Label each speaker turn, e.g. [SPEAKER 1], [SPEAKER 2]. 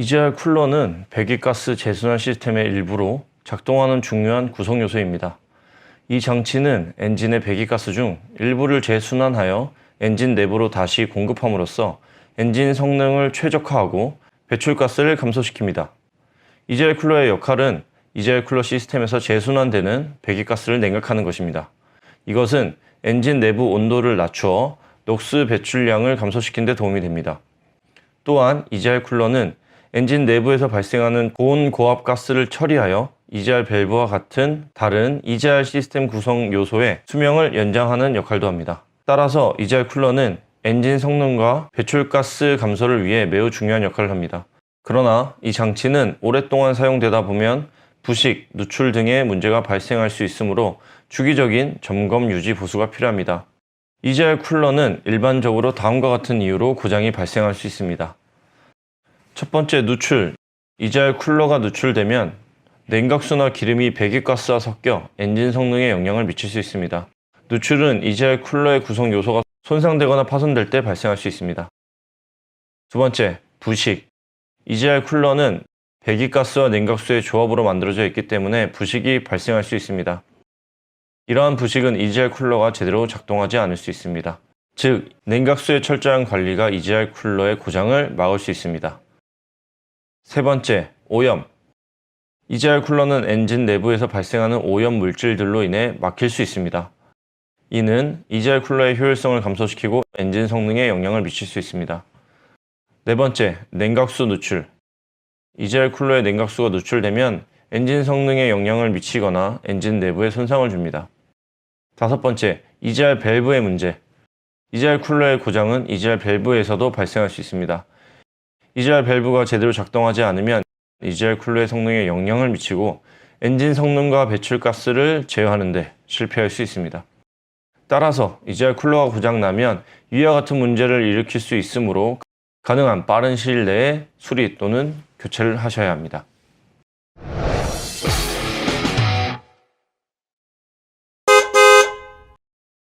[SPEAKER 1] EGR 쿨러는 배기가스 재순환 시스템의 일부로 작동하는 중요한 구성 요소입니다. 이 장치는 엔진의 배기가스 중 일부를 재순환하여 엔진 내부로 다시 공급함으로써 엔진 성능을 최적화하고 배출가스를 감소시킵니다. EGR 쿨러의 역할은 EGR 쿨러 시스템에서 재순환되는 배기가스를 냉각하는 것입니다. 이것은 엔진 내부 온도를 낮추어 녹스 배출량을 감소시키는 데 도움이 됩니다. 또한 EGR 쿨러는 엔진 내부에서 발생하는 고온 고압 가스를 처리하여 EGR 밸브와 같은 다른 EGR 시스템 구성 요소의 수명을 연장하는 역할도 합니다. 따라서 EGR 쿨러는 엔진 성능과 배출가스 감소를 위해 매우 중요한 역할을 합니다. 그러나 이 장치는 오랫동안 사용되다 보면 부식, 누출 등의 문제가 발생할 수 있으므로 주기적인 점검 유지 보수가 필요합니다. EGR 쿨러는 일반적으로 다음과 같은 이유로 고장이 발생할 수 있습니다. 첫 번째 누출. EGR 쿨러가 누출되면 냉각수나 기름이 배기가스와 섞여 엔진 성능에 영향을 미칠 수 있습니다. 누출은 EGR 쿨러의 구성 요소가 손상되거나 파손될 때 발생할 수 있습니다. 두 번째, 부식. EGR 쿨러는 배기가스와 냉각수의 조합으로 만들어져 있기 때문에 부식이 발생할 수 있습니다. 이러한 부식은 EGR 쿨러가 제대로 작동하지 않을 수 있습니다. 즉, 냉각수의 철저한 관리가 EGR 쿨러의 고장을 막을 수 있습니다. 세 번째, 오염. EGR 쿨러는 엔진 내부에서 발생하는 오염 물질들로 인해 막힐 수 있습니다. 이는 EGR 쿨러의 효율성을 감소시키고 엔진 성능에 영향을 미칠 수 있습니다. 네 번째, 냉각수 누출. EGR 쿨러의 냉각수가 누출되면 엔진 성능에 영향을 미치거나 엔진 내부에 손상을 줍니다. 다섯 번째, EGR 밸브의 문제. EGR 쿨러의 고장은 EGR 밸브에서도 발생할 수 있습니다. EGR 밸브가 제대로 작동하지 않으면 EGR 쿨러의 성능에 영향을 미치고 엔진 성능과 배출가스를 제어하는데 실패할 수 있습니다. 따라서 EGR 쿨러가 고장나면 위와 같은 문제를 일으킬 수 있으므로 가능한 빠른 시일 내에 수리 또는 교체를 하셔야 합니다.